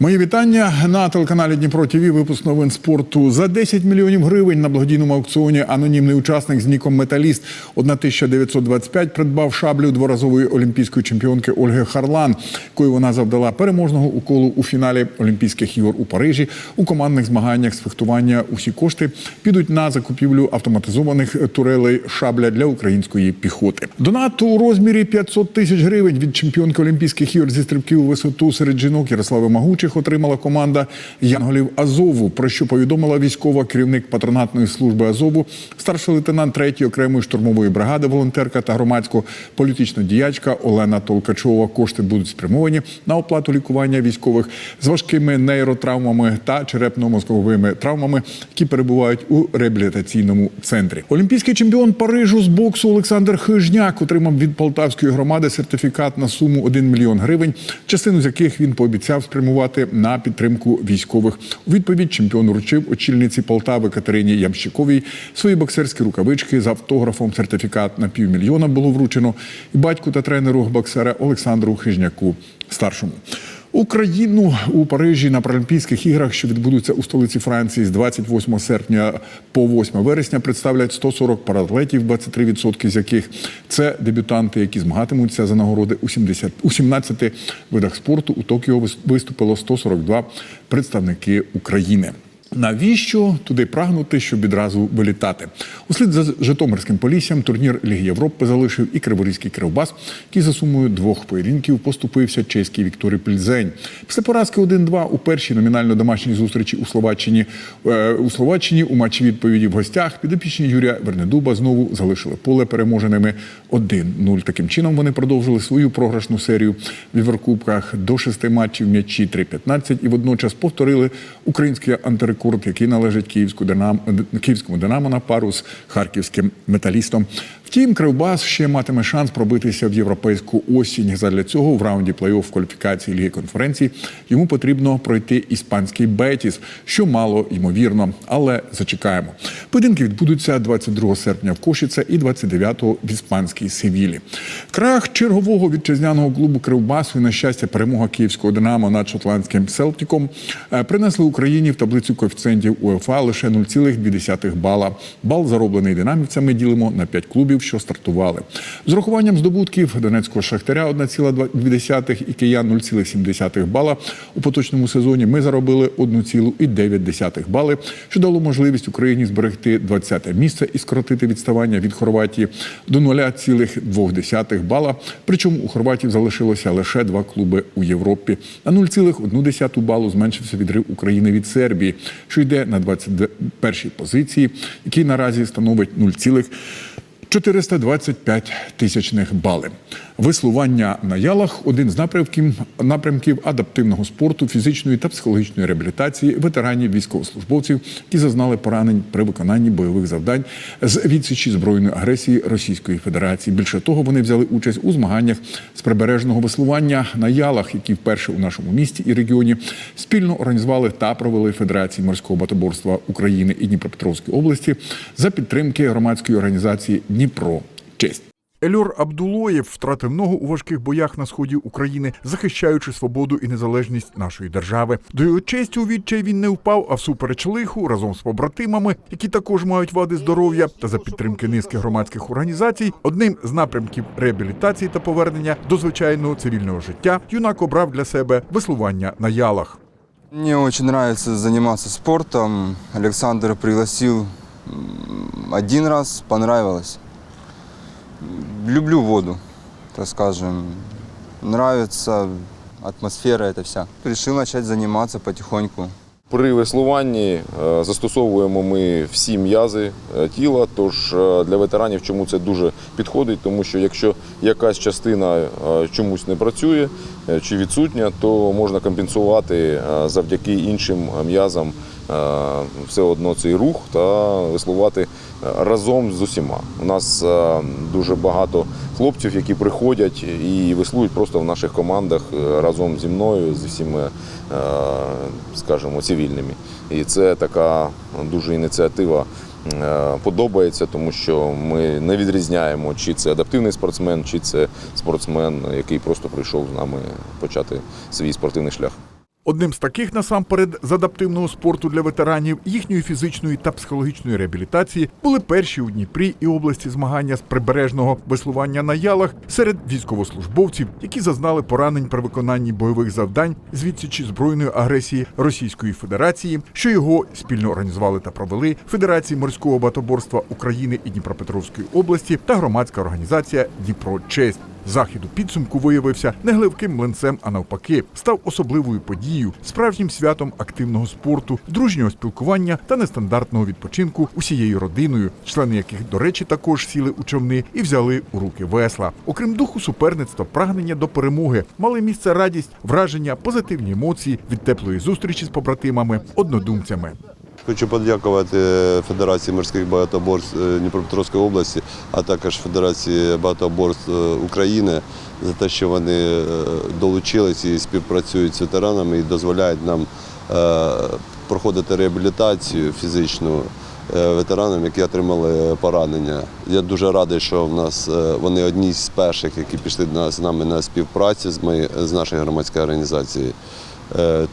Мої вітання на телеканалі Дніпро ТВ. Випуск новин спорту за 10 мільйонів гривень на благодійному аукціоні. Анонімний учасник з ніком Металіст 1925 придбав шаблю дворазової олімпійської чемпіонки Ольги Харлан, якою вона завдала переможного уколу у фіналі Олімпійських ігор у Парижі. У командних змаганнях з фехтування усі кошти підуть на закупівлю автоматизованих турелей шабля для української піхоти. Донат у розмірі 500 тисяч гривень від чемпіонки Олімпійських ігор зі стрибків у висоту серед жінок Ярослави Магучих отримала команда Янголів Азову. Про що повідомила військова керівник патронатної служби Азову, старший лейтенант 3-ї окремої штурмової бригади, волонтерка та громадсько-політична діячка Олена Толкачова. Кошти будуть спрямовані на оплату лікування військових з важкими нейротравмами та черепно-мозковими травмами, які перебувають у реабілітаційному центрі. Олімпійський чемпіон Парижу з боксу Олександр Хижняк отримав від полтавської громади сертифікат на суму 1 мільйон гривень, частину з яких він пообіцяв спрямувати на підтримку військових. У відповідь чемпіон вручив очільниці Полтави Катерині Ямщиковій свої боксерські рукавички з автографом. Сертифікат на півмільйона було вручено і батьку та тренеру боксера Олександру Хижняку старшому. Україну у Парижі на Паралімпійських іграх, що відбудуться у столиці Франції з 28 серпня по 8 вересня, представлять 140 паратлетів, 23% з яких це дебютанти, які змагатимуться за нагороди у 70, у 17 видах спорту. У Токіо виступило 142 представники України. Навіщо туди прагнути, щоб відразу вилітати? Услід за Житомирським поліссям турнір Ліги Європи залишив і Криворізький Кривбас, який за сумою двох поєдинків поступився чеській Вікторії Пльзень. Після поразки 1-2 у першій номінально домашній зустрічі у Словаччині е, у Словаччині у матчі відповіді в гостях підопічні Юрія Вернедуба знову залишили поле переможеними 1-0. Таким чином вони продовжили свою програшну серію в Єврокубках до шести матчів м'ячі 3-15 і водночас повторили український антирекорд рекорд, який належить Київську Динамо, Київському Динамо на пару з харківським металістом. Втім, Кривбас ще матиме шанс пробитися в європейську осінь. Задля цього в раунді плей-офф кваліфікації Ліги конференцій йому потрібно пройти іспанський Бетіс, що мало ймовірно, але зачекаємо. Поєдинки відбудуться 22 серпня в Кошіце і 29-го в іспанській Севілі. Крах чергового вітчизняного клубу Кривбасу і на щастя перемога київського Динамо над шотландським Селтіком е, принесли Україні в таблицю коефіцієнтів УЕФА лише 0,2 бала. Бал зароблений динамівцями ділимо на 5 клубів, що стартували. З урахуванням здобутків Донецького Шахтаря 1,2 і Киян 0,7 бала у поточному сезоні. Ми заробили 1,9 бали, що дало можливість Україні зберегти 20-те місце і скоротити відставання від Хорватії до 0,2 бала. Причому у Хорватів залишилося лише два клуби у Європі. На 0,1 балу зменшився відрив України від Сербії, що йде на 21-й позиції, який наразі становить 0, 425 тисячних бали. Веслування на ялах один з напрямків напрямків адаптивного спорту, фізичної та психологічної реабілітації ветеранів військовослужбовців, які зазнали поранень при виконанні бойових завдань з відсічі збройної агресії Російської Федерації. Більше того, вони взяли участь у змаганнях з прибережного веслування на ялах, які вперше у нашому місті і регіоні спільно організували та провели Федерації морського батоборства України і Дніпропетровської області за підтримки громадської організації Дніпро. Честь. Ельор Абдулоєв втратив ногу у важких боях на сході України, захищаючи свободу і незалежність нашої держави. До його честі у відчай він не впав, а всупереч лиху разом з побратимами, які також мають вади здоров'я, та за підтримки низки громадських організацій, одним з напрямків реабілітації та повернення до звичайного цивільного життя юнак обрав для себе веслування на ялах. Мне очень нравится заниматься спортом. Александр пригласил м, один раз, понравилось. Люблю воду, так скажем. Нравится атмосфера эта вся. Решил начать заниматься потихоньку. При веслуванні е, застосовуємо ми всі м'язи е, тіла. Тож е, для ветеранів чому це дуже підходить, тому що якщо якась частина е, чомусь не працює е, чи відсутня, то можна компенсувати е, завдяки іншим м'язам все одно цей рух та веслувати разом з усіма. У нас дуже багато хлопців, які приходять і веслують просто в наших командах разом зі мною, зі всіми, скажімо, цивільними. І це така дуже ініціатива подобається, тому що ми не відрізняємо, чи це адаптивний спортсмен, чи це спортсмен, який просто прийшов з нами почати свій спортивний шлях. Одним з таких насамперед з адаптивного спорту для ветеранів, їхньої фізичної та психологічної реабілітації були перші у Дніпрі і області змагання з прибережного веслування на ялах серед військовослужбовців, які зазнали поранень при виконанні бойових завдань з відсічі збройної агресії Російської Федерації, що його спільно організували та провели Федерації морського батоборства України і Дніпропетровської області та громадська організація Дніпро Честь. Захід у підсумку виявився не гливким млинцем, а навпаки, став особливою подією, справжнім святом активного спорту, дружнього спілкування та нестандартного відпочинку усією родиною, члени яких, до речі, також сіли у човни і взяли у руки весла. Окрім духу суперництва, прагнення до перемоги, мали місце радість, враження, позитивні емоції від теплої зустрічі з побратимами, однодумцями. Хочу подякувати Федерації морських багатоборств е, Дніпропетровської області, а також Федерації багатоборств е, України за те, що вони е, долучились і співпрацюють з ветеранами і дозволяють нам проходити реабілітацію фізичну ветеранам, які отримали поранення. Я дуже радий, що в нас вони одні з перших, які пішли з нами на співпрацю з, громадської організації. Е,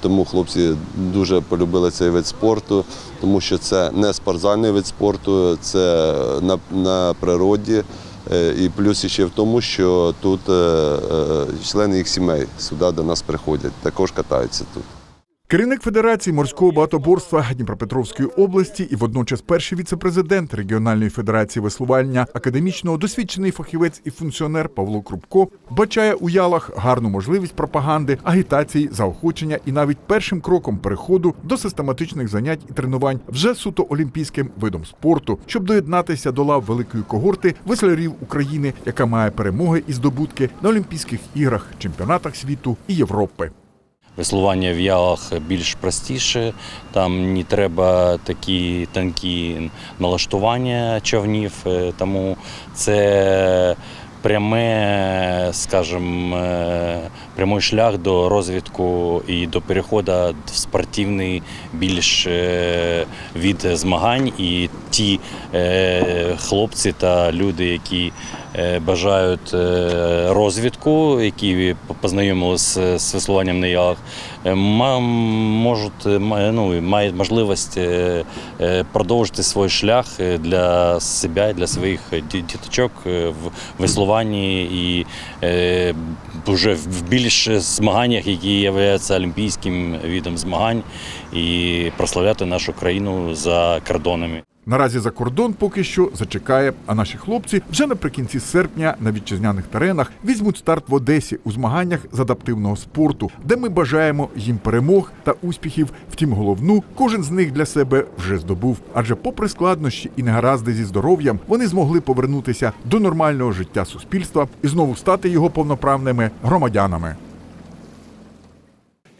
Тому хлопці дуже полюбили цей вид спорту, тому що це не спортзальний вид спорту, це на, на природі. Е, І плюс ще в тому, що тут е, е, члени їх сімей сюди до нас приходять, також катаються тут. Керівник Федерації морського багатоборства Дніпропетровської області і водночас перший віцепрезидент регіональної федерації веслування, академічного досвідчений фахівець і функціонер Павло Крупко бачає у ялах гарну можливість пропаганди, агітації, заохочення і навіть першим кроком переходу до систематичних занять і тренувань вже суто олімпійським видом спорту, щоб доєднатися до лав великої когорти веслярів України, яка має перемоги і здобутки на Олімпійських іграх, чемпіонатах світу і Європи. Веслування в ялах більш простіше, там не треба такі тонкі налаштування човнів, е, тому це пряме, скажімо, е, прямий шлях до розвитку і до переходу в спортивний більш е, від змагань. І ті е, хлопці та люди, які е, бажають е, розвитку, які познайомилися з веслуванням на ялах, е, можуть, е, ма- ну, мають можливість е, е, продовжити свій шлях е, для себе, і для своїх діточок е, в веслуванні і е, вже в більш змаганнях, які являються олімпійським видом змагань, і прославляти нашу країну за кордонами. Наразі за кордон поки що зачекає, а наші хлопці вже наприкінці серпня на вітчизняних теренах візьмуть старт в Одесі у змаганнях з адаптивного спорту, де ми бажаємо їм перемог та успіхів. Втім, головну кожен з них для себе вже здобув. Адже, попри складнощі і негаразди зі здоров'ям, вони змогли повернутися до нормального життя суспільства і знову стати його повноправними громадянами.